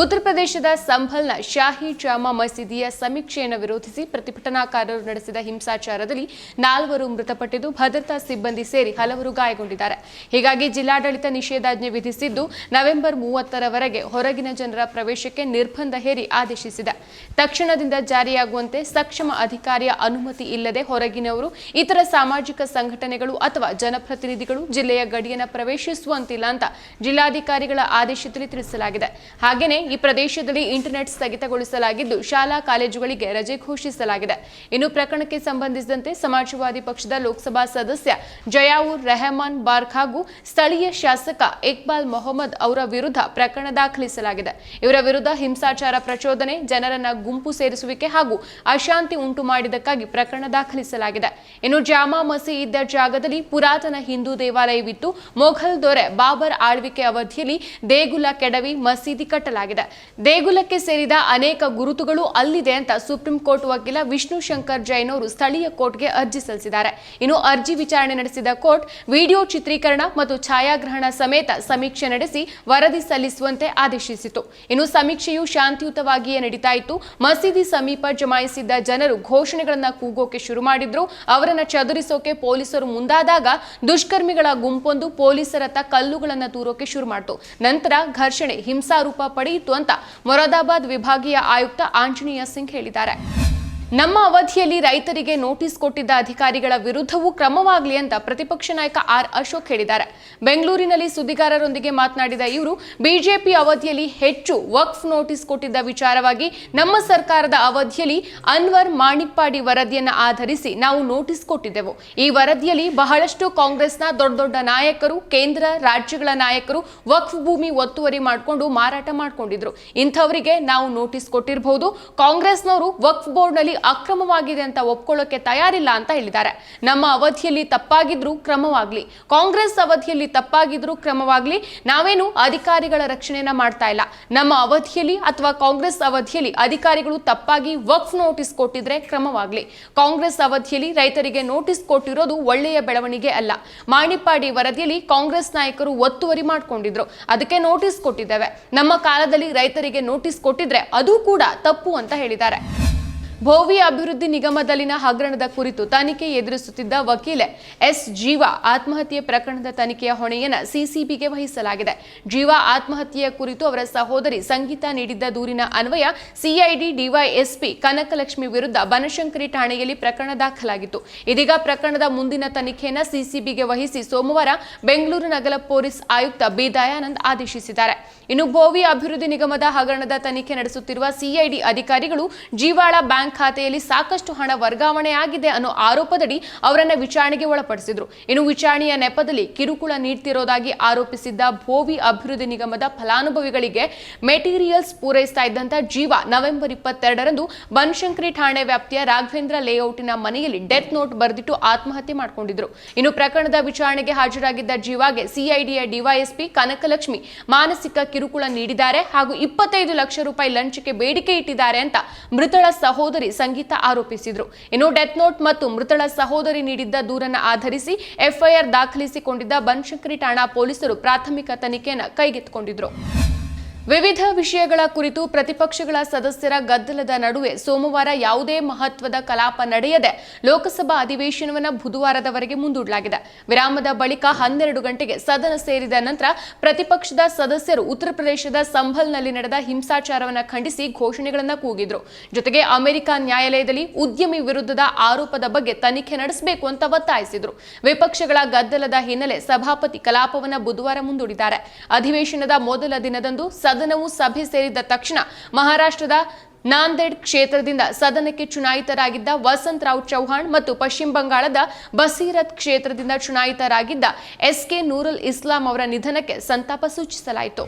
ಉತ್ತರ ಪ್ರದೇಶದ ಸಂಭಲ್ನ ಶಾಹಿ ಜಾಮಾ ಮಸೀದಿಯ ಸಮೀಕ್ಷೆಯನ್ನು ವಿರೋಧಿಸಿ ಪ್ರತಿಭಟನಾಕಾರರು ನಡೆಸಿದ ಹಿಂಸಾಚಾರದಲ್ಲಿ ನಾಲ್ವರು ಮೃತಪಟ್ಟಿದ್ದು, ಭದ್ರತಾ ಸಿಬ್ಬಂದಿ ಸೇರಿ ಹಲವರು ಗಾಯಗೊಂಡಿದ್ದಾರೆ. ಹೀಗಾಗಿ ಜಿಲ್ಲಾಡಳಿತ ನಿಷೇಧಾಜ್ಞೆ ವಿಧಿಸಿದ್ದು, ನವೆಂಬರ್ ಮೂವತ್ತರವರೆಗೆ ಹೊರಗಿನ ಜನರ ಪ್ರವೇಶಕ್ಕೆ ನಿರ್ಬಂಧ ಹೇರಿ ಆದೇಶಿಸಿದೆ. ತಕ್ಷಣದಿಂದ ಜಾರಿಯಾಗುವಂತೆ ಸಕ್ಷಮ ಅಧಿಕಾರಿಯ ಅನುಮತಿ ಇಲ್ಲದೆ ಹೊರಗಿನವರು, ಇತರ ಸಾಮಾಜಿಕ ಸಂಘಟನೆಗಳು ಅಥವಾ ಜನಪ್ರತಿನಿಧಿಗಳು ಜಿಲ್ಲೆಯ ಗಡಿಯನ್ನು ಪ್ರವೇಶಿಸುವಂತಿಲ್ಲ ಅಂತ ಜಿಲ್ಲಾಧಿಕಾರಿಗಳ ಆದೇಶದಲ್ಲಿ ತಿಳಿಸಲಾಗಿದೆ. ಹಾಗೆಯೇ ಈ ಪ್ರದೇಶದಲ್ಲಿ ಇಂಟರ್ನೆಟ್ ಸ್ಥಗಿತಗೊಳಿಸಲಾಗಿದ್ದು, ಶಾಲಾ ಕಾಲೇಜುಗಳಿಗೆ ರಜೆ ಘೋಷಿಸಲಾಗಿದೆ. ಇನ್ನು ಪ್ರಕರಣಕ್ಕೆ ಸಂಬಂಧಿಸಿದಂತೆ ಸಮಾಜವಾದಿ ಪಕ್ಷದ ಲೋಕಸಭಾ ಸದಸ್ಯ ಜಯಾವುರ್ ರೆಹಮಾನ್ ಬಾರ್ಕ್ ಹಾಗೂ ಸ್ಥಳೀಯ ಶಾಸಕ ಇಕ್ಬಾಲ್ ಮೊಹಮ್ಮದ್ ಅವರ ವಿರುದ್ಧ ಪ್ರಕರಣ ದಾಖಲಿಸಲಾಗಿದೆ. ಇವರ ವಿರುದ್ಧ ಹಿಂಸಾಚಾರ ಪ್ರಚೋದನೆ, ಜನರನ್ನ ಗುಂಪು ಸೇರಿಸುವಿಕೆ ಹಾಗೂ ಅಶಾಂತಿ ಉಂಟು ಮಾಡಿದ್ದಕ್ಕಾಗಿ ಪ್ರಕರಣ ದಾಖಲಿಸಲಾಗಿದೆ. ಇನ್ನು ಜಾಮಾ ಮಸೀದಿ ಜಾಗದಲ್ಲಿ ಪುರಾತನ ಹಿಂದೂ ದೇವಾಲಯವಿತ್ತು. ಮೊಘಲ್ ದೊರೆ ಬಾಬರ್ ಆಳ್ವಿಕೆ ಅವಧಿಯಲ್ಲಿ ದೇಗುಲ ಕೆಡವಿ ಮಸೀದಿ ಕಟ್ಟಲಾಗಿದೆ. ದೇಗುಲಕ್ಕೆ ಸೇರಿದ ಅನೇಕ ಗುರುತುಗಳು ಅಲ್ಲಿದೆ ಅಂತ ಸುಪ್ರೀಂ ಕೋರ್ಟ್ ವಕೀಲ ವಿಷ್ಣು ಶಂಕರ್ ಜೈನ್ ಅವರು ಸ್ಥಳೀಯ ಕೋರ್ಟ್ಗೆ ಅರ್ಜಿ ಸಲ್ಲಿಸಿದ್ದಾರೆ. ಇನ್ನು ಅರ್ಜಿ ವಿಚಾರಣೆ ನಡೆಸಿದ ಕೋರ್ಟ್ ವಿಡಿಯೋ ಚಿತ್ರೀಕರಣ ಮತ್ತು ಛಾಯಾಗ್ರಹಣ ಸಮೇತ ಸಮೀಕ್ಷೆ ನಡೆಸಿ ವರದಿ ಸಲ್ಲಿಸುವಂತೆ ಆದೇಶಿಸಿತು. ಇನ್ನು ಸಮೀಕ್ಷೆಯು ಶಾಂತಿಯುತವಾಗಿಯೇ ನಡೀತಾ ಇತ್ತು. ಮಸೀದಿ ಸಮೀಪ ಜಮಾಯಿಸಿದ್ದ ಜನರು ಘೋಷಣೆಗಳನ್ನ ಕೂಗೋಕೆ ಶುರು ಮಾಡಿದ್ರು. ಅವರನ್ನ ಚದುರಿಸೋಕೆ ಪೊಲೀಸರು ಮುಂದಾದಾಗ ದುಷ್ಕರ್ಮಿಗಳ ಗುಂಪೊಂದು ಪೊಲೀಸರತ್ತ ಕಲ್ಲುಗಳನ್ನ ತೂರೋಕೆ ಶುರು ಮಾಡಿತು. ನಂತರ ಘರ್ಷಣೆ, ಹಿಂಸಾರೂಪ ಪಡೆಯಿತು. ಅಂತ ಮೊರಾದಾಬಾದ್ ವಿಭಾಗೀಯ ಆಯುಕ್ತ ಆಂಜನೇಯ ಸಿಂಗ್ ಹೇಳಿದ್ದಾರೆ. ನಮ್ಮ ಅವಧಿಯಲ್ಲಿ ರೈತರಿಗೆ ನೋಟಿಸ್ ಕೊಟ್ಟಿದ್ದ ಅಧಿಕಾರಿಗಳ ವಿರುದ್ಧವೂ ಕ್ರಮವಾಗಲಿ ಅಂತ ಪ್ರತಿಪಕ್ಷ ನಾಯಕ ಆರ್ ಅಶೋಕ್ ಹೇಳಿದ್ದಾರೆ. ಬೆಂಗಳೂರಿನಲ್ಲಿ ಸುದ್ದಿಗಾರರೊಂದಿಗೆ ಮಾತನಾಡಿದ ಇವರು, ಬಿಜೆಪಿ ಅವಧಿಯಲ್ಲಿ ಹೆಚ್ಚು ವಕ್ಫ್ ನೋಟಿಸ್ ಕೊಟ್ಟಿದ್ದ ವಿಚಾರವಾಗಿ ನಮ್ಮ ಸರ್ಕಾರದ ಅವಧಿಯಲ್ಲಿ ಅನ್ವರ್ ಮಾಣಿಪ್ಪಾಡಿ ವರದಿಯನ್ನು ಆಧರಿಸಿ ನಾವು ನೋಟಿಸ್ ಕೊಟ್ಟಿದ್ದೆವು. ಈ ವರದಿಯಲ್ಲಿ ಬಹಳಷ್ಟು ಕಾಂಗ್ರೆಸ್ನ ದೊಡ್ಡ ದೊಡ್ಡ ನಾಯಕರು, ಕೇಂದ್ರ ರಾಜ್ಯಗಳ ನಾಯಕರು ವಕ್ಫ್ ಭೂಮಿ ಒತ್ತುವರಿ ಮಾಡಿಕೊಂಡು ಮಾರಾಟ ಮಾಡಿಕೊಂಡಿದ್ರು. ಇಂಥವರಿಗೆ ನಾವು ನೋಟಿಸ್ ಕೊಟ್ಟಿರಬಹುದು ಕಾಂಗ್ರೆಸ್ನವರು ವಕ್ಫ್ ಬೋರ್ಡ್ನಲ್ಲಿ ಅಕ್ರಮವಾಗಿದೆ ಅಂತ ಒಪ್ಕೊಳ್ಳೋಕೆ ತಯಾರಿಲ್ಲ ಅಂತ ಹೇಳಿದ್ದಾರೆ. ನಮ್ಮ ಅವಧಿಯಲ್ಲಿ ತಪ್ಪಾಗಿದ್ರು ಕ್ರಮವಾಗ್ಲಿ. ಕಾಂಗ್ರೆಸ್ ಅವಧಿಯಲ್ಲಿ ತಪ್ಪಾಗಿದ್ರು ಕ್ರಮವಾಗ್ಲಿ. ನಾವೇನು ಅಧಿಕಾರಿಗಳ ರಕ್ಷಣೆಯನ್ನ ಮಾಡ್ತಾ ಇಲ್ಲ. ನಮ್ಮ ಅವಧಿಯಲ್ಲಿ ಅಥವಾ ಕಾಂಗ್ರೆಸ್ ಅವಧಿಯಲ್ಲಿ ಅಧಿಕಾರಿಗಳು ತಪ್ಪಾಗಿ ವಕ್ಫ್ ನೋಟಿಸ್ ಕೊಟ್ಟಿದ್ರೆ ಕ್ರಮವಾಗ್ಲಿ. ಕಾಂಗ್ರೆಸ್ ಅವಧಿಯಲ್ಲಿ ರೈತರಿಗೆ ನೋಟಿಸ್ ಕೊಟ್ಟಿರೋದು ಒಳ್ಳೆಯ ಬೆಳವಣಿಗೆ ಅಲ್ಲ. ಮಾಣಿಪಾಡಿ ವರದಿಯಲ್ಲಿ ಕಾಂಗ್ರೆಸ್ ನಾಯಕರು ಒತ್ತುವರಿ ಮಾಡ್ಕೊಂಡಿದ್ರು. ಅದಕ್ಕೆ ನೋಟಿಸ್ ಕೊಟ್ಟಿದ್ದೇವೆ. ನಮ್ಮ ಕಾಲದಲ್ಲಿ ರೈತರಿಗೆ ನೋಟಿಸ್ ಕೊಟ್ಟಿದ್ರೆ ಅದು ಕೂಡ ತಪ್ಪು ಅಂತ ಹೇಳಿದ್ದಾರೆ. ಭೋವಿ ಅಭಿವೃದ್ಧಿ ನಿಗಮದಲ್ಲಿನ ಹಗರಣದ ಕುರಿತು ತನಿಖೆ ಎದುರಿಸುತ್ತಿದ್ದ ವಕೀಲೆ ಎಸ್ ಜೀವಾ ಆತ್ಮಹತ್ಯೆ ಪ್ರಕರಣದ ತನಿಖೆಯ ಹೊಣೆಯನ್ನು ಸಿಸಿಬಿಗೆ ವಹಿಸಲಾಗಿದೆ. ಜೀವಾ ಆತ್ಮಹತ್ಯೆಯ ಕುರಿತು ಅವರ ಸಹೋದರಿ ಸಂಗೀತ ನೀಡಿದ್ದ ದೂರಿನ ಅನ್ವಯ ಸಿಐಡಿ ಡಿವೈಎಸ್ಪಿ ಕನಕಲಕ್ಷ್ಮಿ ವಿರುದ್ಧ ಬನಶಂಕರಿ ಠಾಣೆಯಲ್ಲಿ ಪ್ರಕರಣ ದಾಖಲಾಗಿತ್ತು. ಇದೀಗ ಪ್ರಕರಣದ ಮುಂದಿನ ತನಿಖೆಯನ್ನು ಸಿಸಿಬಿಗೆ ವಹಿಸಿ ಸೋಮವಾರ ಬೆಂಗಳೂರು ನಗರ ಪೊಲೀಸ್ ಆಯುಕ್ತ ಬಿ ದಯಾನಂದ್ ಆದೇಶಿಸಿದ್ದಾರೆ. ಇನ್ನು ಭೋವಿ ಅಭಿವೃದ್ಧಿ ನಿಗಮದ ಹಗರಣದ ತನಿಖೆ ನಡೆಸುತ್ತಿರುವ ಸಿಐಡಿ ಅಧಿಕಾರಿಗಳು ಜೀವಾಳ ಬ್ಯಾಂಕ್ ಖಾತೆಯಲ್ಲಿ ಸಾಕಷ್ಟು ಹಣ ವರ್ಗಾವಣೆ ಆಗಿದೆ ಅನ್ನೋ ಆರೋಪದಡಿ ಅವರನ್ನ ವಿಚಾರಣೆಗೆ ಒಳಪಡಿಸಿದ್ರು. ಇನ್ನು ವಿಚಾರಣೆಯ ನೆಪದಲ್ಲಿ ಕಿರುಕುಳ ನೀಡ್ತಿರೋದಾಗಿ ಆರೋಪಿಸಿದ್ದ ಭೋವಿ ಅಭಿವೃದ್ಧಿ ನಿಗಮದ ಫಲಾನುಭವಿಗಳಿಗೆ ಮೆಟೀರಿಯಲ್ಸ್ ಪೂರೈಸ್ತಾ ಇದ್ದಂತ ಜೀವ ನವೆಂಬರ್ ಇಪ್ಪತ್ತೆರಡರಂದು ಬನಶಂಕರಿ ಠಾಣೆ ವ್ಯಾಪ್ತಿಯ ರಾಘವೇಂದ್ರ ಲೇಔಟ್ನ ಮನೆಯಲ್ಲಿ ಡೆತ್ ನೋಟ್ ಬರೆದಿಟ್ಟು ಆತ್ಮಹತ್ಯೆ ಮಾಡಿಕೊಂಡಿದ್ರು. ಇನ್ನು ಪ್ರಕರಣದ ವಿಚಾರಣೆಗೆ ಹಾಜರಾಗಿದ್ದ ಜೀವಾಗೆ ಸಿಐಡಿಯ ಡಿವೈಎಸ್ಪಿ ಕನಕಲಕ್ಷ್ಮಿ ಮಾನಸಿಕ ಕಿರುಕುಳ ನೀಡಿದ್ದಾರೆ ಹಾಗೂ ಇಪ್ಪತ್ತೈದು ಲಕ್ಷ ರೂಪಾಯಿ ಲಂಚಕ್ಕೆ ಬೇಡಿಕೆ ಇಟ್ಟಿದ್ದಾರೆ ಅಂತ ಮೃತಳ ಸಹೋದರಿ ಸಂಗೀತ ಆರೋಪಿಸಿದ್ರು. ಇನ್ನು ಡೆತ್ ನೋಟ್ ಮತ್ತು ಮೃತಳ ಸಹೋದರಿ ನೀಡಿದ್ದ ದೂರನ್ನು ಆಧರಿಸಿ ಎಫ್ಐಆರ್ ದಾಖಲಿಸಿಕೊಂಡಿದ್ದ ಬನಶಂಕರಿ ಠಾಣಾ ಪೊಲೀಸರು ಪ್ರಾಥಮಿಕ ತನಿಖೆಯನ್ನು ಕೈಗೆತ್ತಿಕೊಂಡಿದ್ರು. ವಿವಿಧ ವಿಷಯಗಳ ಕುರಿತು ಪ್ರತಿಪಕ್ಷಗಳ ಸದಸ್ಯರ ಗದ್ದಲದ ನಡುವೆ ಸೋಮವಾರ ಯಾವುದೇ ಮಹತ್ವದ ಕಲಾಪ ನಡೆಯದೆ ಲೋಕಸಭಾ ಅಧಿವೇಶನವನ್ನು ಬುಧವಾರದವರೆಗೆ ಮುಂದೂಡಲಾಗಿದೆ. ವಿರಾಮದ ಬಳಿಕ ಹನ್ನೆರಡು ಗಂಟೆಗೆ ಸದನ ಸೇರಿದ ನಂತರ ಪ್ರತಿಪಕ್ಷದ ಸದಸ್ಯರು ಉತ್ತರ ಪ್ರದೇಶದ ಸಂಭಲ್ನಲ್ಲಿ ನಡೆದ ಹಿಂಸಾಚಾರವನ್ನು ಖಂಡಿಸಿ ಘೋಷಣೆಗಳನ್ನು ಕೂಗಿದ್ರು. ಜೊತೆಗೆ ಅಮೆರಿಕ ನ್ಯಾಯಾಲಯದಲ್ಲಿ ಉದ್ಯಮಿ ವಿರುದ್ಧದ ಆರೋಪದ ಬಗ್ಗೆ ತನಿಖೆ ನಡೆಸಬೇಕು ಅಂತ ಒತ್ತಾಯಿಸಿದ್ರು. ವಿಪಕ್ಷಗಳ ಗದ್ದಲದ ಹಿನ್ನೆಲೆ ಸಭಾಪತಿ ಕಲಾಪವನ್ನು ಬುಧವಾರ ಮುಂದೂಡಿದ್ದಾರೆ. ಅಧಿವೇಶನದ ಮೊದಲ ದಿನದಂದು ಸದನವು ಸಭೆ ಸೇರಿದ ತಕ್ಷಣ ಮಹಾರಾಷ್ಟ್ರದ ನಾಂದೇಡ್ ಕ್ಷೇತ್ರದಿಂದ ಸದನಕ್ಕೆ ಚುನಾಯಿತರಾಗಿದ್ದ ವಸಂತ್ ರಾವ್ ಚೌಹಾಣ್ ಮತ್ತು ಪಶ್ಚಿಮ ಬಂಗಾಳದ ಬಸೀರತ್ ಕ್ಷೇತ್ರದಿಂದ ಚುನಾಯಿತರಾಗಿದ್ದ ಎಸ್ ಕೆ ನೂರುಲ್ ಇಸ್ಲಾಂ ಅವರ ನಿಧನಕ್ಕೆ ಸಂತಾಪ ಸೂಚಿಸಲಾಯಿತು.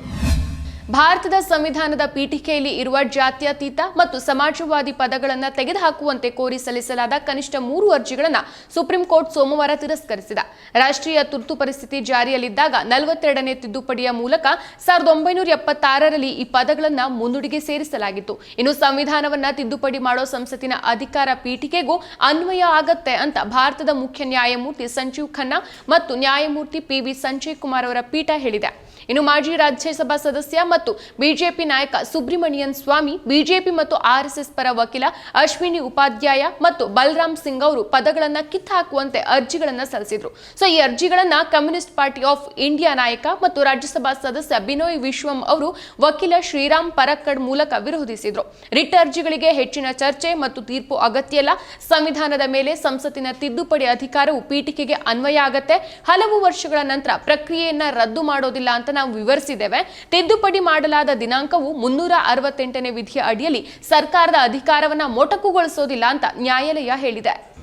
ಭಾರತದ ಸಂವಿಧಾನದ ಪೀಠಿಕೆಯಲ್ಲಿ ಇರುವ ಜಾತ್ಯತೀತ ಮತ್ತು ಸಮಾಜವಾದಿ ಪದಗಳನ್ನು ತೆಗೆದುಹಾಕುವಂತೆ ಕೋರಿ ಸಲ್ಲಿಸಲಾದ ಕನಿಷ್ಠ ಮೂರು ಅರ್ಜಿಗಳನ್ನು ಸುಪ್ರೀಂ ಕೋರ್ಟ್ ಸೋಮವಾರ ತಿರಸ್ಕರಿಸಿದ. ರಾಷ್ಟ್ರೀಯ ತುರ್ತು ಪರಿಸ್ಥಿತಿ ಜಾರಿಯಲ್ಲಿದ್ದಾಗ ನಲವತ್ತೆರಡನೇ ತಿದ್ದುಪಡಿಯ ಮೂಲಕ ಸಾವಿರದ ಒಂಬೈನೂರ ಎಪ್ಪತ್ತಾರರಲ್ಲಿ ಈ ಪದಗಳನ್ನು ಮುನ್ನುಡಿಗೆ ಸೇರಿಸಲಾಗಿತ್ತು. ಇನ್ನು ಸಂವಿಧಾನವನ್ನು ತಿದ್ದುಪಡಿ ಮಾಡೋ ಸಂಸತ್ತಿನ ಅಧಿಕಾರ ಪೀಠಿಕೆಗೂ ಅನ್ವಯ ಆಗತ್ತೆ ಅಂತ ಭಾರತದ ಮುಖ್ಯ ನ್ಯಾಯಮೂರ್ತಿ ಸಂಜೀವ್ ಖನ್ನಾ ಮತ್ತು ನ್ಯಾಯಮೂರ್ತಿ ಪಿ ವಿ ಸಂಜಯ್ ಕುಮಾರ್ ಅವರ ಪೀಠ ಹೇಳಿದೆ. ಇನ್ನು ಮಾಜಿ ರಾಜ್ಯಸಭಾ ಸದಸ್ಯ ಮತ್ತು ಬಿಜೆಪಿ ನಾಯಕ ಸುಬ್ರಹ್ಮಣ್ಯನ್ ಸ್ವಾಮಿ, ಬಿಜೆಪಿ ಮತ್ತು ಆರ್ಎಸ್ಎಸ್ ಪರ ವಕೀಲ ಅಶ್ವಿನಿ ಉಪಾಧ್ಯಾಯ ಮತ್ತು ಬಲರಾಮ್ ಸಿಂಗ್ ಅವರು ಪದಗಳನ್ನ ಕಿತ್ತಾಕುವಂತೆ ಅರ್ಜಿಗಳನ್ನ ಸಲ್ಲಿಸಿದ್ರು. ಸೊ ಈ ಅರ್ಜಿಗಳನ್ನ ಕಮ್ಯುನಿಸ್ಟ್ ಪಾರ್ಟಿ ಆಫ್ ಇಂಡಿಯಾ ನಾಯಕ ಮತ್ತು ರಾಜ್ಯಸಭಾ ಸದಸ್ಯ ಬಿನೋಯ್ ವಿಶ್ವಂ ಅವರು ವಕೀಲ ಶ್ರೀರಾಮ್ ಪರಕ್ಕಡ್ ಮೂಲಕ ವಿರೋಧಿಸಿದ್ರು. ರಿಟ್ ಅರ್ಜಿಗಳಿಗೆ ಹೆಚ್ಚಿನ ಚರ್ಚೆ ಮತ್ತು ತೀರ್ಪು ಅಗತ್ಯ ಇಲ್ಲ ಸಂವಿಧಾನದ ಮೇಲೆ ಸಂಸತ್ತಿನ ತಿದ್ದುಪಡಿ ಅಧಿಕಾರವು ಪೀಠಿಕೆಗೆ ಅನ್ವಯ ಆಗತ್ತೆ. ಹಲವು ವರ್ಷಗಳ ನಂತರ ಪ್ರಕ್ರಿಯೆಯನ್ನ ರದ್ದು ಮಾಡೋದಿಲ್ಲ ಅಂತ ನಾವು ವಿವರಿಸಿದ್ದೇವೆ. ತಿದ್ದುಪಡಿ ಮಾಡಲಾದ ದಿನಾಂಕವು ಮುನ್ನೂರ ಅರವತ್ತೆಂಟನೇ ವಿಧಿಯ ಅಡಿಯಲ್ಲಿ ಸರ್ಕಾರದ ಅಧಿಕಾರವನ್ನ ಮೊಟಕುಗೊಳಿಸೋದಿಲ್ಲ ಅಂತ ನ್ಯಾಯಾಲಯ ಹೇಳಿದೆ.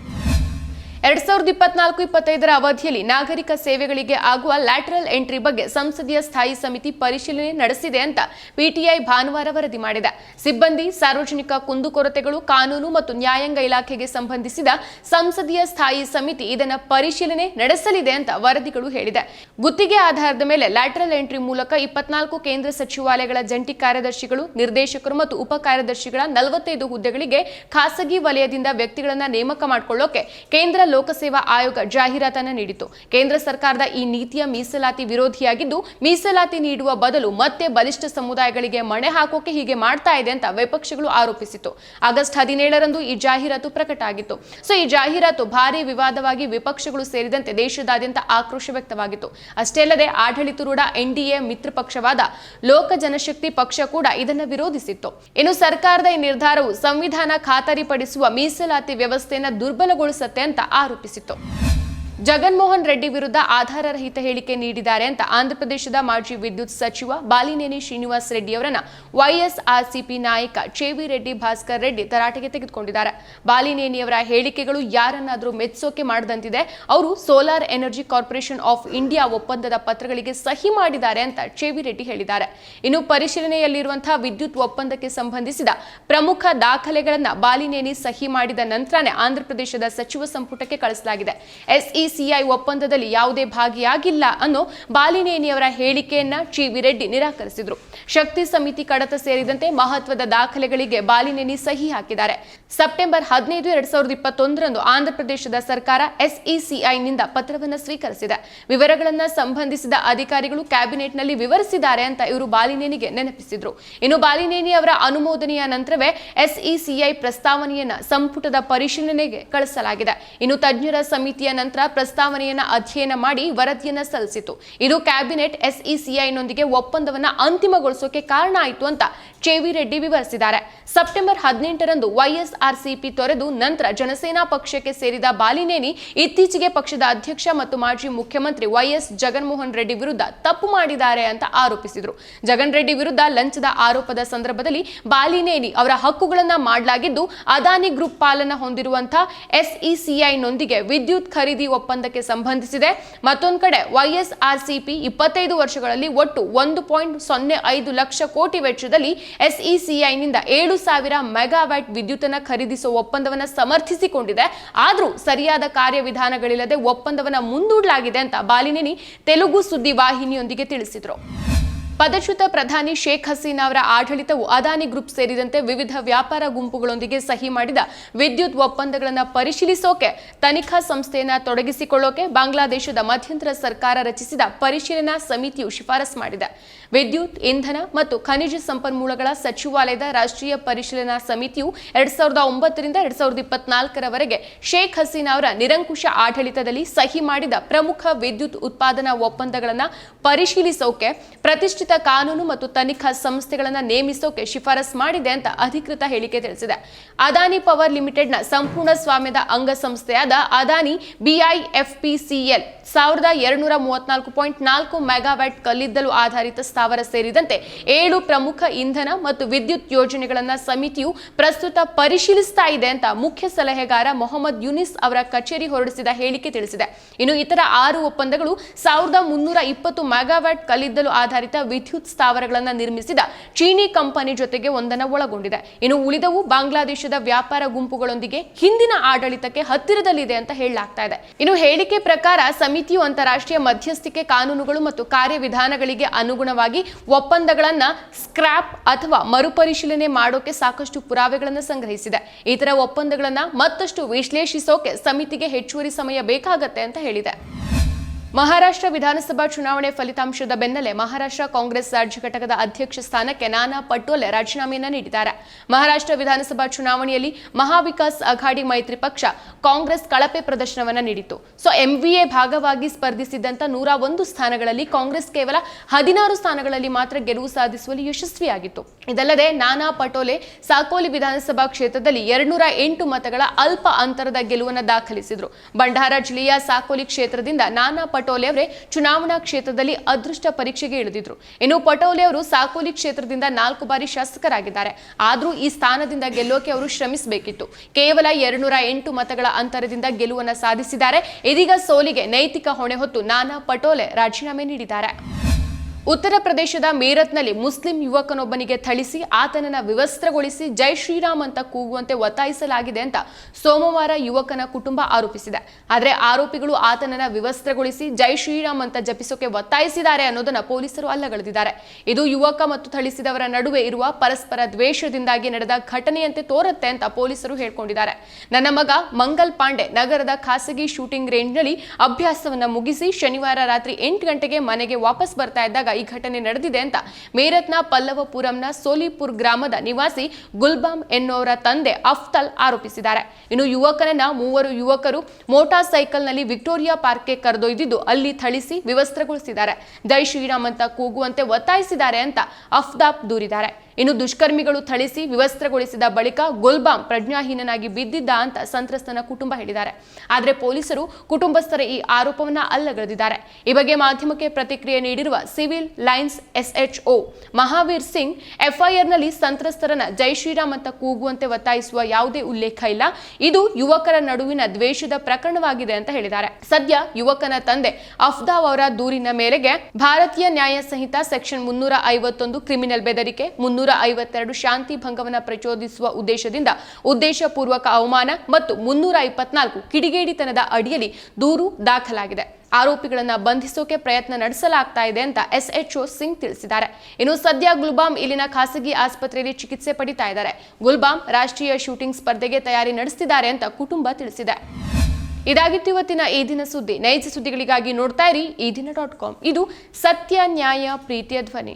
ಎರಡ್ ಸಾವಿರದ ಇಪ್ಪತ್ನಾಲ್ಕು, ಇಪ್ಪತ್ತೈದರ ಅವಧಿಯಲ್ಲಿ ನಾಗರಿಕ ಸೇವೆಗಳಿಗೆ ಆಗುವ ಲ್ಯಾಟರಲ್ ಎಂಟ್ರಿ ಬಗ್ಗೆ ಸಂಸದೀಯ ಸ್ಥಾಯಿ ಸಮಿತಿ ಪರಿಶೀಲನೆ ನಡೆಸಿದೆ ಅಂತ ಪಿಟಿಐ ಭಾನುವಾರ ವರದಿ ಮಾಡಿದೆ. ಸಿಬ್ಬಂದಿ, ಸಾರ್ವಜನಿಕ ಕುಂದುಕೊರತೆಗಳು, ಕಾನೂನು ಮತ್ತು ನ್ಯಾಯಾಂಗ ಇಲಾಖೆಗೆ ಸಂಬಂಧಿಸಿದ ಸಂಸದೀಯ ಸ್ಥಾಯಿ ಸಮಿತಿ ಇದನ್ನು ಪರಿಶೀಲನೆ ನಡೆಸಲಿದೆ ಅಂತ ವರದಿಗಳು ಹೇಳಿದೆ. ಗುತ್ತಿಗೆ ಆಧಾರದ ಮೇಲೆ ಲ್ಯಾಟರಲ್ ಎಂಟ್ರಿ ಮೂಲಕ ಇಪ್ಪತ್ನಾಲ್ಕು ಕೇಂದ್ರ ಸಚಿವಾಲಯಗಳ ಜಂಟಿ ಕಾರ್ಯದರ್ಶಿಗಳು, ನಿರ್ದೇಶಕರು ಮತ್ತು ಉಪ ಕಾರ್ಯದರ್ಶಿಗಳ ನಲವತ್ತೈದು ಹುದ್ದೆಗಳಿಗೆ ಖಾಸಗಿ ವಲಯದಿಂದ ವ್ಯಕ್ತಿಗಳನ್ನ ನೇಮಕ ಮಾಡಿಕೊಳ್ಳೋಕೆ ಕೇಂದ್ರ ಲೋಕಸೇವಾ ಆಯೋಗ ಜಾಹೀರಾತನ್ನು ನೀಡಿತು ಕೇಂದ್ರ ಸರ್ಕಾರದ ಈ ನೀತಿಯ ಮೀಸಲಾತಿ ವಿರೋಧಿಯಾಗಿದ್ದು, ಮೀಸಲಾತಿ ನೀಡುವ ಬದಲು ಮತ್ತೆ ಬಲಿಷ್ಠ ಸಮುದಾಯಗಳಿಗೆ ಮಣೆ ಹಾಕೋಕೆ ಹೀಗೆ ಮಾಡ್ತಾ ಇದೆ ಅಂತ ವಿಪಕ್ಷಗಳು ಆರೋಪಿಸಿತು ಆಗಸ್ಟ್ ಹದಿನೇಳರಂದು ಈ ಜಾಹೀರಾತು ಪ್ರಕಟ ಆಗಿತ್ತು. ಸೊ, ಈ ಜಾಹೀರಾತು ಭಾರಿ ವಿವಾದವಾಗಿ ವಿಪಕ್ಷಗಳು ಸೇರಿದಂತೆ ದೇಶದಾದ್ಯಂತ ಆಕ್ರೋಶ ವ್ಯಕ್ತವಾಗಿತ್ತು. ಅಷ್ಟೇ ಅಲ್ಲದೆ ಆಡಳಿತರೂಢ ಎನ್ಡಿಎ ಮಿತ್ರ ಪಕ್ಷವಾದ ಲೋಕ ಜನಶಕ್ತಿ ಪಕ್ಷ ಕೂಡ ಇದನ್ನು ವಿರೋಧಿಸಿತ್ತು. ಇನ್ನು ಸರ್ಕಾರದ ಈ ನಿರ್ಧಾರವು ಸಂವಿಧಾನ ಖಾತರಿಪಡಿಸುವ ಮೀಸಲಾತಿ ವ್ಯವಸ್ಥೆಯನ್ನು ದುರ್ಬಲಗೊಳಿಸುತ್ತೆ ಅಂತ ಆರೋಪಿಸಿತ್ತು. ಜಗನ್ಮೋಹನ್ ರೆಡ್ಡಿ ವಿರುದ್ಧ ಆಧಾರರಹಿತ ಹೇಳಿಕೆ ನೀಡಿದ್ದಾರೆ ಅಂತ ಆಂಧ್ರಪ್ರದೇಶದ ಮಾಜಿ ವಿದ್ಯುತ್ ಸಚಿವ ಬಾಲಿನೇನಿ ಶ್ರೀನಿವಾಸ್ ರೆಡ್ಡಿ ಅವರನ್ನ ವೈಎಸ್ಆರ್ಸಿಪಿ ನಾಯಕ ಚೇವಿ ರೆಡ್ಡಿ, ಭಾಸ್ಕರ್ ರೆಡ್ಡಿ ತರಾಟೆಗೆ ತೆಗೆದುಕೊಂಡಿದ್ದಾರೆ. ಬಾಲಿನೇನಿಯವರ ಹೇಳಿಕೆಗಳು ಯಾರನ್ನಾದರೂ ಮೆಚ್ಚೋಕೆ ಮಾಡದಂತಿದೆ. ಅವರು solar energy corporation of India ಒಪ್ಪಂದದ ಪತ್ರಗಳಿಗೆ ಸಹಿ ಮಾಡಿದ್ದಾರೆ ಅಂತ ಚೇವಿ ರೆಡ್ಡಿ ಹೇಳಿದ್ದಾರೆ. ಇನ್ನು ಪರಿಶೀಲನೆಯಲ್ಲಿರುವಂತಹ ವಿದ್ಯುತ್ ಒಪ್ಪಂದಕ್ಕೆ ಸಂಬಂಧಿಸಿದ ಪ್ರಮುಖ ದಾಖಲೆಗಳನ್ನ ಬಾಲಿನೇನಿ ಸಹಿ ಮಾಡಿದ ನಂತರನೇ ಆಂಧ್ರಪ್ರದೇಶದ ಸಚಿವ ಸಂಪುಟಕ್ಕೆ ಕಳಿಸಲಾಗಿದೆ. ಎಸ್ಇಸಿಐ ಒಪ್ಪಂದದಲ್ಲಿ ಯಾವುದೇ ಭಾಗಿಯಾಗಿಲ್ಲ ಅನ್ನೋ ಬಾಲಿನೇನಿಯವರ ಹೇಳಿಕೆಯನ್ನ ವಿ ರೆಡ್ಡಿ ನಿರಾಕರಿಸಿದ್ರು. ಶಕ್ತಿ ಸಮಿತಿ ಕಡತ ಸೇರಿದಂತೆ ಮಹತ್ವದ ದಾಖಲೆಗಳಿಗೆ ಬಾಲಿನೇನಿ ಸಹಿ ಹಾಕಿದ್ದಾರೆ. ಸೆಪ್ಟೆಂಬರ್ ಹದಿನೈದು, ಎರಡ್ ಸಾವಿರದ ಇಪ್ಪತ್ತೊಂದರಂದು ಆಂಧ್ರಪ್ರದೇಶದ ಸರ್ಕಾರ ಎಸ್ಇಸಿಐನಿಂದ ಪತ್ರವನ್ನು ಸ್ವೀಕರಿಸಿದೆ. ವಿವರಗಳನ್ನ ಸಂಬಂಧಿಸಿದ ಅಧಿಕಾರಿಗಳು ಕ್ಯಾಬಿನೆಟ್ನಲ್ಲಿ ವಿವರಿಸಿದ್ದಾರೆ ಅಂತ ಇವರು ಬಾಲಿನೇನಿಗೆ ನೆನಪಿಸಿದ್ರು. ಇನ್ನು ಬಾಲಿನೇನಿ ಅವರ ಅನುಮೋದನೆಯ ನಂತರವೇ ಎಸ್ಇಸಿಐ ಪ್ರಸ್ತಾವನೆಯನ್ನ ಸಂಪುಟದ ಪರಿಶೀಲನೆಗೆ ಕಳಿಸಲಾಗಿದೆ. ಇನ್ನು ತಜ್ಞರ ಸಮಿತಿಯ ನಂತರ ಪ್ರಸ್ತಾವನೆಯನ್ನ ಅಧ್ಯಯನ ಮಾಡಿ ವರದಿಯನ್ನು ಸಲ್ಲಿಸಿತು. ಇದು ಕ್ಯಾಬಿನೆಟ್ ಎಸ್ಇಸಿಐನೊಂದಿಗೆ ಒಪ್ಪಂದವನ್ನ ಅಂತಿಮಗೊಳಿಸೋಕೆ ಕಾರಣ ಆಯಿತು ಅಂತ ಚೇವಿ ರೆಡ್ಡಿ ವಿವರಿಸಿದ್ದಾರೆ. ಸೆಪ್ಟೆಂಬರ್ ಹದಿನೆಂಟರಂದು ವೈಎಸ್ಆರ್ಸಿಪಿ ತೊರೆದು ನಂತರ ಜನಸೇನಾ ಪಕ್ಷಕ್ಕೆ ಸೇರಿದ ಬಾಲಿನೇನಿ ಇತ್ತೀಚೆಗೆ ಪಕ್ಷದ ಅಧ್ಯಕ್ಷ ಮತ್ತು ಮಾಜಿ ಮುಖ್ಯಮಂತ್ರಿ ವೈಎಸ್ ಜಗನ್ಮೋಹನ್ ರೆಡ್ಡಿ ವಿರುದ್ಧ ತಪ್ಪು ಮಾಡಿದ್ದಾರೆ ಅಂತ ಆರೋಪಿಸಿದರು. ಜಗನ್ ರೆಡ್ಡಿ ವಿರುದ್ಧ ಲಂಚದ ಆರೋಪದ ಸಂದರ್ಭದಲ್ಲಿ ಬಾಲಿನೇನಿ ಅವರ ಹಕ್ಕುಗಳನ್ನ ಮಾಡಲಾಗಿದ್ದು, ಅದಾನಿ ಗ್ರೂಪ್ ಪಾಲನ ಹೊಂದಿರುವಂತಹ ಎಸ್ಇಸಿಐನೊಂದಿಗೆ ವಿದ್ಯುತ್ ಖರೀದಿ ಒಪ್ಪಂದಕ್ಕೆ ಸಂಬಂಧಿಸಿದೆ. ಮತ್ತೊಂದು ಕಡೆ ವೈಎಸ್ಆರ್ಸಿಪಿ ಇಪ್ಪತ್ತೈದು ವರ್ಷಗಳಲ್ಲಿ ಒಟ್ಟು ಒಂದು ಪಾಯಿಂಟ್ ಸೊನ್ನೆ ಐದು ಲಕ್ಷ ಕೋಟಿ ವೆಚ್ಚದಲ್ಲಿ ಎಸ್ಇಸಿಐನಿಂದ ಏಳು ಸಾವಿರ ಮೆಗಾವ್ಯಾಟ್ ವಿದ್ಯುತ್ತನ್ನು ಖರೀದಿಸುವ ಒಪ್ಪಂದವನ್ನು ಸಮರ್ಥಿಸಿಕೊಂಡಿದೆ. ಆದರೂ ಸರಿಯಾದ ಕಾರ್ಯವಿಧಾನಗಳಿಲ್ಲದೆ ಒಪ್ಪಂದವನ್ನು ಮುಂದೂಡಲಾಗಿದೆ ಅಂತ ಬಾಲಿನಿನಿ ತೆಲುಗು ಸುದ್ದಿ ವಾಹಿನಿಯೊಂದಿಗೆ ತಿಳಿಸಿದರು. ಪದಚ್ಯುತ ಪ್ರಧಾನಿ ಶೇಖ್ ಹಸೀನಾ ಅವರ ಆಡಳಿತವು ಅದಾನಿ ಗ್ರೂಪ್ ಸೇರಿದಂತೆ ವಿವಿಧ ವ್ಯಾಪಾರ ಗುಂಪುಗಳೊಂದಿಗೆ ಸಹಿ ಮಾಡಿದ ವಿದ್ಯುತ್ ಒಪ್ಪಂದಗಳನ್ನು ಪರಿಶೀಲಿಸೋಕೆ ತನಿಖಾ ಸಂಸ್ಥೆಯನ್ನು ತೊಡಗಿಸಿಕೊಳ್ಳೋಕೆ ಬಾಂಗ್ಲಾದೇಶದ ಮಧ್ಯಂತರ ಸರ್ಕಾರ ರಚಿಸಿದ ಪರಿಶೀಲನಾ ಸಮಿತಿಯು ಶಿಫಾರಸು ಮಾಡಿದೆ. ವಿದ್ಯುತ್, ಇಂಧನ ಮತ್ತು ಖನಿಜ ಸಂಪನ್ಮೂಲಗಳ ಸಚಿವಾಲಯದ ರಾಷ್ಟ್ರೀಯ ಪರಿಶೀಲನಾ ಸಮಿತಿಯು ಎರಡ್ ಸಾವಿರದ ಒಂಬತ್ತರಿಂದ ಎರಡ್ ಸಾವಿರದ ಇಪ್ಪತ್ನಾಲ್ಕರವರೆಗೆ ಶೇಖ್ ಹಸೀನಾ ಅವರ ನಿರಂಕುಶ ಆಡಳಿತದಲ್ಲಿ ಸಹಿ ಮಾಡಿದ ಪ್ರಮುಖ ವಿದ್ಯುತ್ ಉತ್ಪಾದನಾ ಒಪ್ಪಂದಗಳನ್ನು ಪರಿಶೀಲಿಸೋಕೆ ಪ್ರತಿಷ್ಠಿತ ಕಾನೂನು ಮತ್ತು ತನಿಖಾ ಸಂಸ್ಥೆಗಳನ್ನು ನೇಮಿಸೋಕೆ ಶಿಫಾರಸ್ ಮಾಡಿದೆ ಅಂತ ಅಧಿಕೃತ ಹೇಳಿಕೆ ತಿಳಿಸಿದೆ. ಅದಾನಿ ಪವರ್ ಲಿಮಿಟೆಡ್ನ ಸಂಪೂರ್ಣ ಸ್ವಾಮ್ಯದ ಅಂಗಸಂಸ್ಥೆಯಾದ ಅದಾನಿ ಬಿಐಎಫ್ಪಿಸಿಎಲ್ ಸಾವಿರದ ಎರಡುನೂರ ಮೂವತ್ನಾಲ್ಕು ಪಾಯಿಂಟ್ ನಾಲ್ಕು ಮೆಗಾವ್ಯಾಟ್ ಕಲ್ಲಿದ್ದಲು ಆಧಾರಿತ ಸ್ಥಾವರ ಸೇರಿದಂತೆ ಏಳು ಪ್ರಮುಖ ಇಂಧನ ಮತ್ತು ವಿದ್ಯುತ್ ಯೋಜನೆಗಳನ್ನು ಸಮಿತಿಯು ಪ್ರಸ್ತುತ ಪರಿಶೀಲಿಸ್ತಾ ಇದೆ ಅಂತ ಮುಖ್ಯ ಸಲಹೆಗಾರ ಮೊಹಮ್ಮದ್ ಯುನಿಸ್ ಅವರ ಕಚೇರಿ ಹೊರಡಿಸಿದ ಹೇಳಿಕೆ ತಿಳಿಸಿದೆ. ಇನ್ನು ಇತರ ಆರು ಒಪ್ಪಂದಗಳು ಸಾವಿರದ ಮುನ್ನೂರ ಇಪ್ಪತ್ತು ಮೆಗಾವ್ಯಾಟ್ ಕಲ್ಲಿದ್ದಲು ಆಧಾರಿತ ವಿದ್ಯುತ್ ಸ್ಥಾವರಗಳನ್ನು ನಿರ್ಮಿಸಿದ ಚೀನಿ ಕಂಪನಿ ಜೊತೆಗೆ ಒಂದನ್ನು ಒಳಗೊಂಡಿದೆ. ಇನ್ನು ಉಳಿದವು ಬಾಂಗ್ಲಾದೇಶದ ವ್ಯಾಪಾರ ಗುಂಪುಗಳೊಂದಿಗೆ ಹಿಂದಿನ ಆಡಳಿತಕ್ಕೆ ಹತ್ತಿರದಲ್ಲಿದೆ ಅಂತ ಹೇಳಲಾಗ್ತಾ ಇದೆ. ಇನ್ನು ಹೇಳಿಕೆ ಪ್ರಕಾರ ಸಮಿತಿಯು ಅಂತಾರಾಷ್ಟ್ರೀಯ ಮಧ್ಯಸ್ಥಿಕೆ ಕಾನೂನುಗಳು ಮತ್ತು ಕಾರ್ಯವಿಧಾನಗಳಿಗೆ ಅನುಗುಣವಾಗಿ ಒಪ್ಪಂದಗಳನ್ನ ಸ್ಕ್ರಾಪ್ ಅಥವಾ ಮರುಪರಿಶೀಲನೆ ಮಾಡೋಕೆ ಸಾಕಷ್ಟು ಪುರಾವೆಗಳನ್ನು ಸಂಗ್ರಹಿಸಿದೆ. ಇತರ ತರ ಒಪ್ಪಂದಗಳನ್ನ ಮತ್ತಷ್ಟು ವಿಶ್ಲೇಷಿಸೋಕೆ ಸಮಿತಿಗೆ ಹೆಚ್ಚುವರಿ ಸಮಯ ಬೇಕಾಗತ್ತೆ ಅಂತ ಹೇಳಿದೆ. ಮಹಾರಾಷ್ಟ್ರ ವಿಧಾನಸಭಾ ಚುನಾವಣೆ ಫಲಿತಾಂಶದ ಬೆನ್ನಲ್ಲೇ ಮಹಾರಾಷ್ಟ್ರ ಕಾಂಗ್ರೆಸ್ ರಾಜ್ಯ ಘಟಕದ ಅಧ್ಯಕ್ಷ ಸ್ಥಾನಕ್ಕೆ ನಾನಾ ಪಟೋಲೆ ರಾಜೀನಾಮೆಯನ್ನು ನೀಡಿದ್ದಾರೆ. ಮಹಾರಾಷ್ಟ್ರ ವಿಧಾನಸಭಾ ಚುನಾವಣೆಯಲ್ಲಿ ಮಹಾವಿಕಾಸ್ ಅಘಾಡಿ ಮೈತ್ರಿ ಪಕ್ಷ ಕಾಂಗ್ರೆಸ್ ಕಳಪೆ ಪ್ರದರ್ಶನವನ್ನು ನೀಡಿತು ಸೊ ಎಂವಿಎ ಭಾಗವಾಗಿ ಸ್ಪರ್ಧಿಸಿದ್ದಂಥ ನೂರ ಒಂದು ಸ್ಥಾನಗಳಲ್ಲಿ ಕಾಂಗ್ರೆಸ್ ಕೇವಲ ಹದಿನಾರು ಸ್ಥಾನಗಳಲ್ಲಿ ಮಾತ್ರ ಗೆಲುವು ಸಾಧಿಸುವಲ್ಲಿ ಯಶಸ್ವಿಯಾಗಿತ್ತು. ಇದಲ್ಲದೆ ನಾನಾ ಪಟೋಲೆ ಸಾಕೋಲಿ ವಿಧಾನಸಭಾ ಕ್ಷೇತ್ರದಲ್ಲಿ ಎರಡ್ನೂರ ಎಂಟು ಮತಗಳ ಅಲ್ಪ ಅಂತರದ ಗೆಲುವನ್ನು ದಾಖಲಿಸಿದರು. ಭಂಡಾರ ಜಿಲ್ಲೆಯ ಸಾಕೋಲಿ ಕ್ಷೇತ್ರದಿಂದ ನಾನಾ ಪಟೋಲೆ ಅವರೇ ಚುನಾವಣಾ ಕ್ಷೇತ್ರದಲ್ಲಿ ಅದೃಷ್ಟ ಪರೀಕ್ಷೆಗೆ ಇಳಿದಿದ್ರು. ಇನ್ನು ಪಟೋಲೆ ಅವರು ಸಾಕೋಲಿ ಕ್ಷೇತ್ರದಿಂದ ನಾಲ್ಕು ಬಾರಿ ಶಾಸಕರಾಗಿದ್ದಾರೆ. ಆದರೂ ಈ ಸ್ಥಾನದಿಂದ ಗೆಲ್ಲೋಕೆ ಅವರು ಶ್ರಮಿಸಬೇಕಿತ್ತು. ಕೇವಲ ಎರಡ್ನೂರ ಎಂಟು ಮತಗಳ ಅಂತರದಿಂದ ಗೆಲುವನ್ನು ಸಾಧಿಸಿದ್ದಾರೆ. ಇದೀಗ ಸೋಲಿಗೆ ನೈತಿಕ ಹೊಣೆ ಹೊತ್ತು ನಾನಾ ಪಟೋಲೆ ರಾಜೀನಾಮೆ ನೀಡಿದ್ದಾರೆ. ಉತ್ತರ ಪ್ರದೇಶದ ಮೇರತ್ನಲ್ಲಿ ಮುಸ್ಲಿಂ ಯುವಕನೊಬ್ಬನಿಗೆ ಥಳಿಸಿ ಆತನನ್ನು ವಿವಸ್ತ್ರಗೊಳಿಸಿ ಜೈ ಶ್ರೀರಾಮ್ ಅಂತ ಕೂಗುವಂತೆ ಒತ್ತಾಯಿಸಲಾಗಿದೆ ಅಂತ ಸೋಮವಾರ ಯುವಕನ ಕುಟುಂಬ ಆರೋಪಿಸಿದೆ. ಆದರೆ ಆರೋಪಿಗಳು ಆತನನ್ನು ವಿವಸ್ತ್ರಗೊಳಿಸಿ ಜೈ ಶ್ರೀರಾಮ್ ಅಂತ ಜಪಿಸೋಕೆ ಒತ್ತಾಯಿಸಿದ್ದಾರೆ ಅನ್ನೋದನ್ನ ಪೊಲೀಸರು ಅಲ್ಲಗಳೆದಿದ್ದಾರೆ. ಇದು ಯುವಕ ಮತ್ತು ಥಳಿಸಿದವರ ನಡುವೆ ಇರುವ ಪರಸ್ಪರ ದ್ವೇಷದಿಂದಾಗಿ ನಡೆದ ಘಟನೆಯಂತೆ ತೋರುತ್ತೆ ಅಂತ ಪೊಲೀಸರು ಹೇಳ್ಕೊಂಡಿದ್ದಾರೆ. ನನ್ನ ಮಗ ಮಂಗಲ್ ಪಾಂಡೆ ನಗರದ ಖಾಸಗಿ ಶೂಟಿಂಗ್ ರೇಂಜ್ನಲ್ಲಿ ಅಭ್ಯಾಸವನ್ನು ಮುಗಿಸಿ ಶನಿವಾರ ರಾತ್ರಿ ಎಂಟು ಗಂಟೆಗೆ ಮನೆಗೆ ವಾಪಸ್ ಬರ್ತಾ ಇದ್ದಾಗ ಈ ಘಟನೆ ನಡೆದಿದೆ ಅಂತ. ಮೇರತ್ನ ಪಲ್ಲವಪುರಂನ ಸೋಲಿಪುರ್ ಗ್ರಾಮದ ನಿವಾಸಿ ಗುಲ್ಬಾಮ್ ಎನ್ನುವರ ತಂದೆ ಅಫ್ತಲ್ ಆರೋಪಿಸಿದ್ದಾರೆ. ಇನ್ನು ಯುವಕನನ್ನ ಮೂವರು ಯುವಕರು ಮೋಟಾರ್ ಸೈಕಲ್ನಲ್ಲಿ ವಿಕ್ಟೋರಿಯಾ ಪಾರ್ಕ್ಗೆ ಕರೆದೊಯ್ದಿದ್ದು ಅಲ್ಲಿ ಥಳಿಸಿ ವಿವಸ್ತ್ರಗೊಳಿಸಿದ್ದಾರೆ. ಜೈ ಶ್ರೀರಾಮ್ ಅಂತ ಕೂಗುವಂತೆ ಒತ್ತಾಯಿಸಿದ್ದಾರೆ ಅಂತ ಅಫ್ತಾಬ್ ದೂರಿದ್ದಾರೆ. ಇನ್ನು ದುಷ್ಕರ್ಮಿಗಳು ಥಳಿಸಿ ವಿವಸ್ತ್ರಗೊಳಿಸಿದ ಬಳಿಕ ಗುಲ್ಬಾಮ್ ಪ್ರಜ್ಞಾಹೀನನಾಗಿ ಬಿದ್ದಿದ್ದ ಅಂತ ಸಂತ್ರಸ್ತನ ಕುಟುಂಬ ಹೇಳಿದ್ದಾರೆ. ಆದರೆ ಪೊಲೀಸರು ಕುಟುಂಬಸ್ಥರ ಈ ಆರೋಪವನ್ನ ಅಲ್ಲಗಳೆದಿದ್ದಾರೆ. ಈ ಬಗ್ಗೆ ಮಾಧ್ಯಮಕ್ಕೆ ಪ್ರತಿಕ್ರಿಯೆ ನೀಡಿರುವ civil lines SHO Mahavir Singh, ಎಫ್ಐಆರ್ನಲ್ಲಿ ಸಂತ್ರಸ್ತರನ್ನ ಜೈ ಶ್ರೀರಾಮ್ ಅಂತ ಕೂಗುವಂತೆ ಒತ್ತಾಯಿಸುವ ಯಾವುದೇ ಉಲ್ಲೇಖ ಇಲ್ಲ. ಇದು ಯುವಕರ ನಡುವಿನ ದ್ವೇಷದ ಪ್ರಕರಣವಾಗಿದೆ ಅಂತ ಹೇಳಿದ್ದಾರೆ. ಸದ್ಯ ಯುವಕನ ತಂದೆ ಅಫ್ದಾವ್ ಅವರ ದೂರಿನ ಮೇರೆಗೆ ಭಾರತೀಯ ನ್ಯಾಯ ಸಂಹಿತ ಸೆಕ್ಷನ್ ಮುನ್ನೂರ ಐವತ್ತೊಂದು ಕ್ರಿಮಿನಲ್ ಬೆದರಿಕೆ ಮುನ್ನೂರ ಐವತ್ತೆರಡು ಶಾಂತಿ ಭಂಗವನ್ನು ಪ್ರಚೋದಿಸುವ ಉದ್ದೇಶದಿಂದ ಉದ್ದೇಶಪೂರ್ವಕ ಅವಮಾನ ಮತ್ತು ಮುನ್ನೂರ ಇಪ್ಪತ್ನಾಲ್ಕು ಕಿಡಿಗೇಡಿತನದ ಅಡಿಯಲ್ಲಿ ದೂರು ದಾಖಲಾಗಿದೆ. ಆರೋಪಿಗಳನ್ನು ಬಂಧಿಸೋಕೆ ಪ್ರಯತ್ನ ನಡೆಸಲಾಗ್ತಾ ಇದೆ ಅಂತ ಎಸ್ಎಚ್ಒ ಸಿಂಗ್ ತಿಳಿಸಿದ್ದಾರೆ. ಇನ್ನು ಸದ್ಯ ಗುಲ್ಬಾಮ್ ಇಲ್ಲಿನ ಖಾಸಗಿ ಆಸ್ಪತ್ರೆಯಲ್ಲಿ ಚಿಕಿತ್ಸೆ ಪಡಿತಾ ಇದ್ದಾರೆ. ಗುಲ್ಬಾಮ್ ರಾಷ್ಟ್ರೀಯ ಶೂಟಿಂಗ್ ಸ್ಪರ್ಧೆಗೆ ತಯಾರಿ ನಡೆಸಿದ್ದಾರೆ ಅಂತ ಕುಟುಂಬ ತಿಳಿಸಿದೆ. ಇದಾಗಿತ್ತು ಇವತ್ತಿನ ಈ ದಿನ ಸುದ್ದಿ. ನೈಜ ಸುದ್ದಿಗಳಿಗಾಗಿ ನೋಡ್ತಾ ಇರಿ ಈ ದಿನ ಡಾಟ್ ಕಾಮ್. ಇದು ಸತ್ಯ ನ್ಯಾಯ ಪ್ರೀತಿಯ ಧ್ವನಿ.